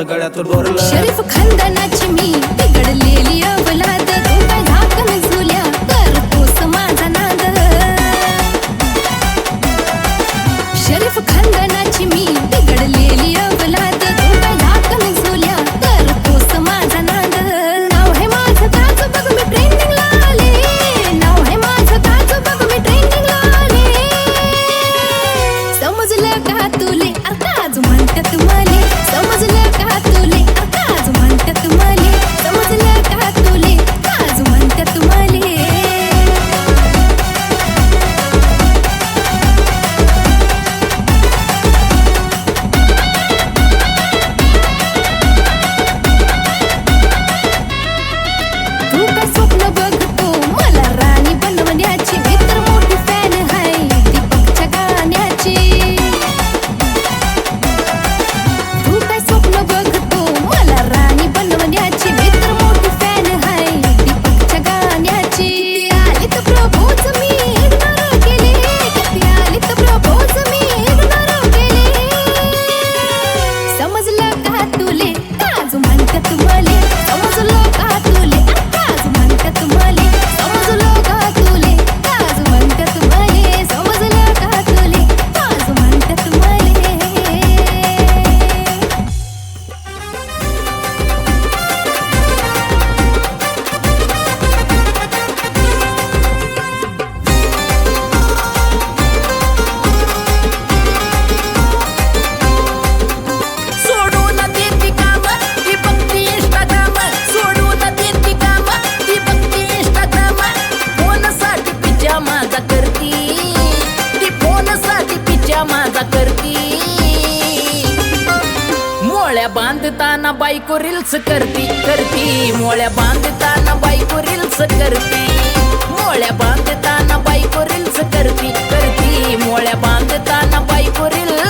गळ्यात डोरलं शरीफ खानदानाची मी बिघडलेली अवलाद. बायको रिल्स करती करती. मोळ्या बांधताना बायको रिल्स करती. मोळ्या बांधताना बायको रिल्स करती करती. मोळ्या बांधताना बायको रिल्स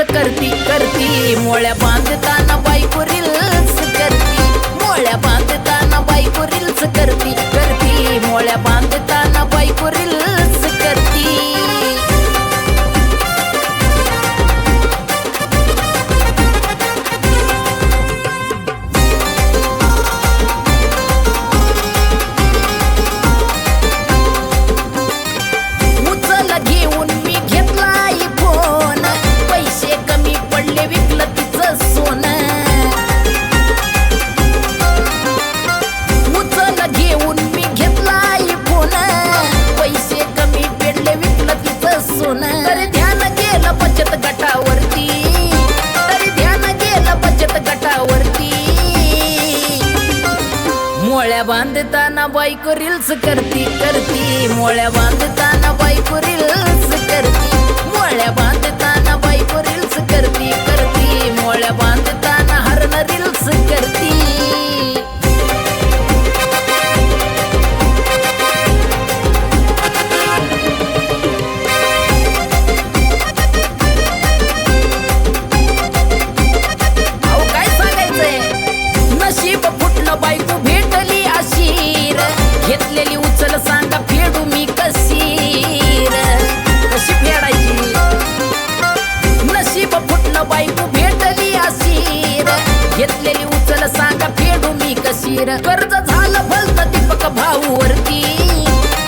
करती. सोनं. तर ध्यान केलं बचत गटावरती. तर ध्यान केलं बचत गटावरती. मोळ्या बांधताना बायको रिल्स करती करती. मोळ्या बांधताना बायको रिल्स करती. मोळ्या बांधताना बायको रिल्स करती करती. मोळ्या बांधताना हरण रिल्स करती. कर्ज झालं भलत दीपक भाऊ वरती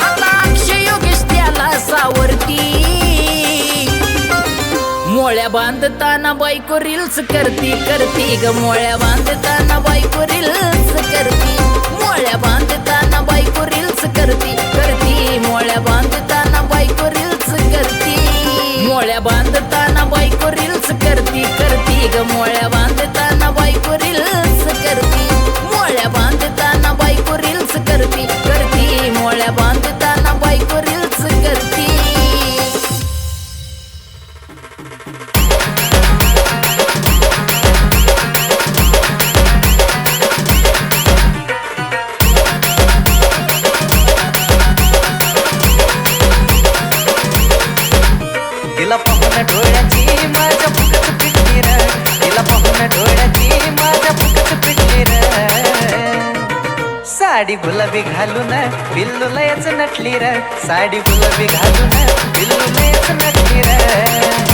आता अक्षय योगेश त्याला सावरती. मोळ्या बांधताना बायको रिल्स करती करती ग. मोळ्या बांधताना बायको रिल्स करती. मोळ्या बांधताना बायको रिल्स करती. साडी गुलाबी घालून बिल्लू लयच नटली र. साडी गुलाबी घालून बिल्लू लयच नटली र.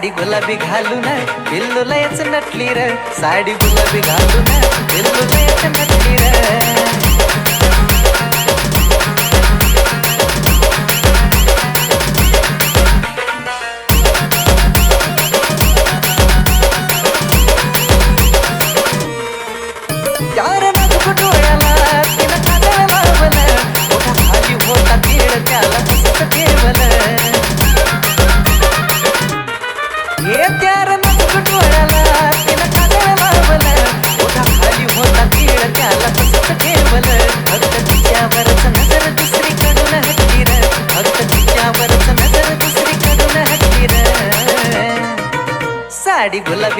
साडी गुलाबी घालून बिल्लू लयच नटली र. साडी गुलाबी घालून बिल्लू लयच नटली र.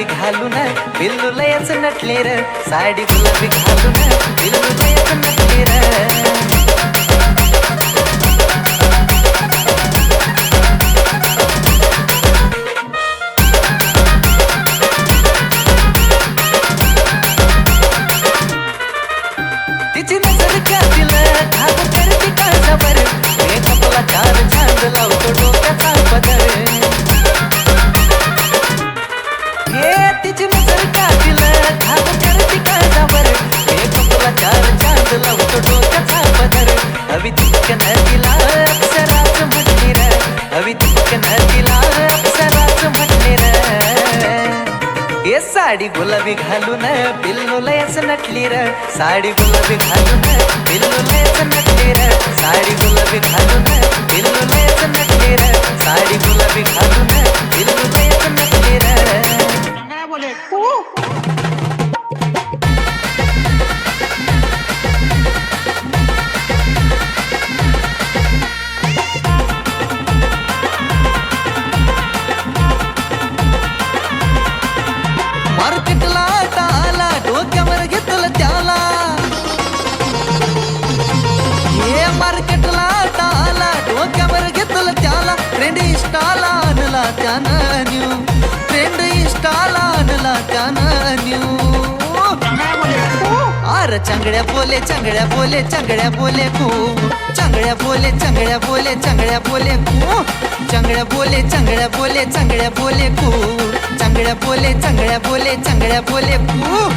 गुलाबी घालून बिल्लू लयच नटले र साडी गुलाबी घालून. साडी गुलाबी घालून बिल्लू लयच नटली र साडी गुलाबी घालून बिल्लू लयच नटली र त्यानं न्यू. ट्रेंड इन्स्टाला आणला त्यानं न्यू. आर चांगड्या बोले चांगड्या बोले चांगड्या बोले खू चांगड्या बोले चांगड्या बोले चांगड्या बोले खू चांगड्या बोले चांगड्या बोले चांगड्या बोले खू चांगड्या बोले चांगड्या बोले चांगड्या बोले खू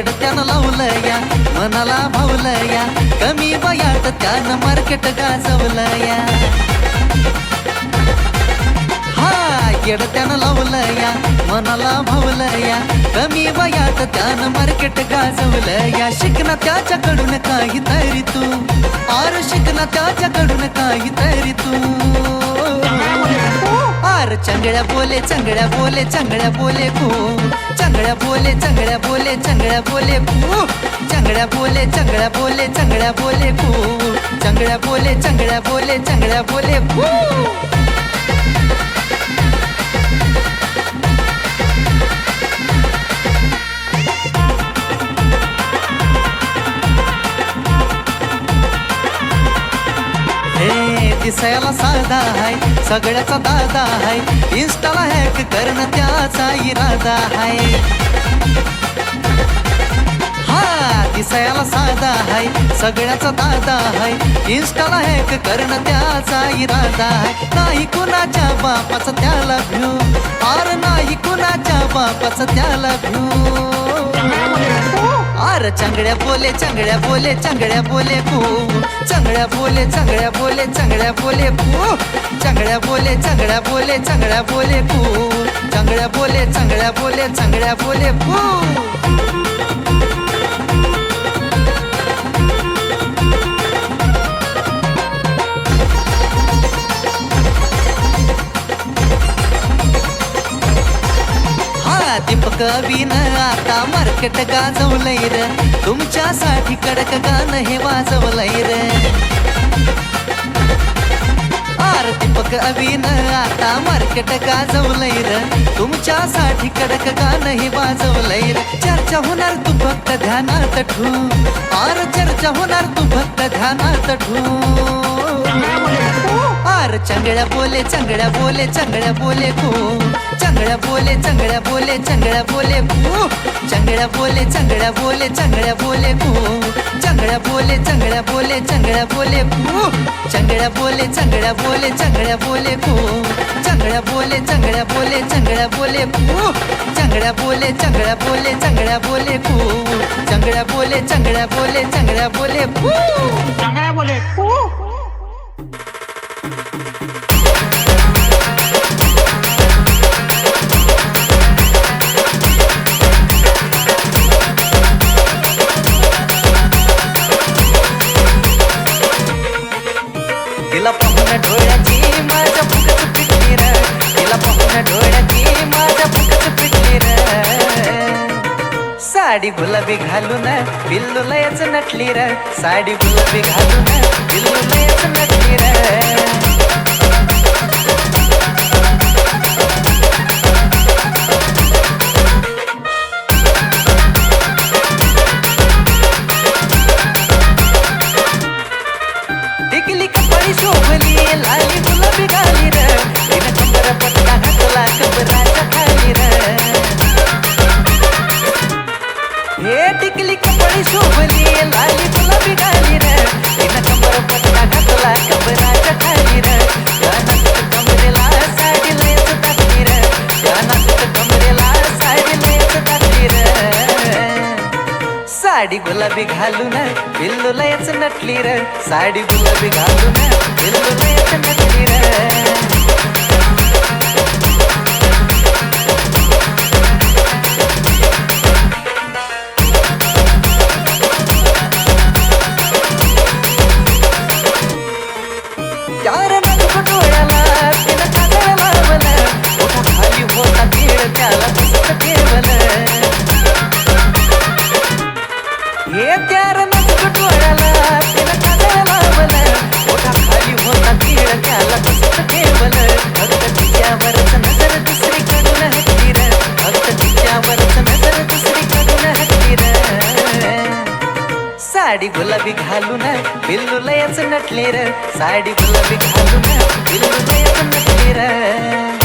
येडत्यानं लावलं या मनाला भावलं या कमी वयात त्यानं मार्केट गाजवलं या. हा येडत्यानं लावलं या मनाला भावलं या कमी वयात त्यानं मार्केट गाजवलं या. शिकना त्याच्याकडून काहीतरी तू आर शिकना त्याच्याकडून काहीतरी तू. आर चंगड्या बोले चंगड्या बोले चंगड्या बोले कू चंगड्या बोले चंगड्या बोले चंगड्या बोले कू चंगड्या बोले चंगड्या बोले चंगड्या बोले कू चंगड्या बोले चंगड्या बोले चंगड्या बोले कू सगळ्याचा दादा हाय. इन्स्टाला हॅक करणं त्याचा इरादा हाय. हा दिसायला साधा हाय. सगळ्याचा दादा हाय. इन्स्टाला हॅक करणं त्याचा इरादा हाय. नाही कुणाच्या बापाचा त्याला भ्यू आर नाही कुणाच्या बापाचा त्याला भ्यू आर चांगड्या बोले चांगड्या बोले चांगड्या बोले पू. चांगड्या बोले चांगड्या बोले चांगड्या बोले पू. चांगड्या बोले चांगड्या बोले चांगड्या बोले पू. चांगड्या बोले चांगड्या बोले चांगड्या बोले पू. हा कवीन आता मार्केट गाजवलंय र. तुमच्यासाठी कडक गाणं हे वाजवलंय र. आर दीपक अभिन आता मार्केट गाजवलंय र. तुमच्यासाठी कडक गाणं हे वाजवलंय र. चर्चा होणार तू फक्त ध्यानात ठू. आर चर्चा होणार तू फक्त ध्यानात ठू. आर चंगड्या बोले चंगड्या बोले चंगड्या बोले को चंगड्या बोले चंगड्या बोले चंगड्या बोले को चंगड्या बोले चंगड्या बोले चंगड्या बोले को चंगड्या बोले चंगड्या बोले चंगड्या बोले को चंगड्या बोले चंगड्या बोले चंगड्या बोले को चंगड्या बोले चंगड्या बोले चंगड्या बोले को चंगड्या बोले चंगड्या बोले चंगड्या बोले को चंगड्या बोले चंगड्या बोले चंगड्या बोले को चांगल्या बोले कू साडी गुलाबी घालून पिल्लू लयच नटली र. साडी गुलाबी घालून पिल्लू लयच नटली र. साडी गुलाबी घालून पिल्लू लयच नटली र साडी गुलाबी घालून पिल्लू लयच नटली र साडी गुलाबी घालून बिल्लू लयच नटले र साडी गुलाबी घालून बिल्लू लयच नटले र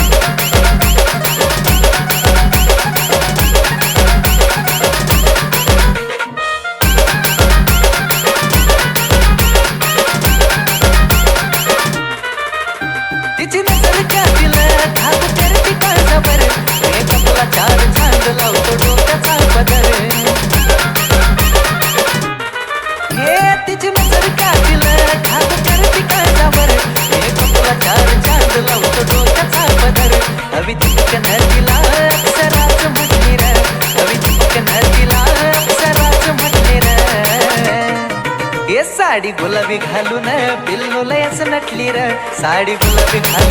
गुलाबी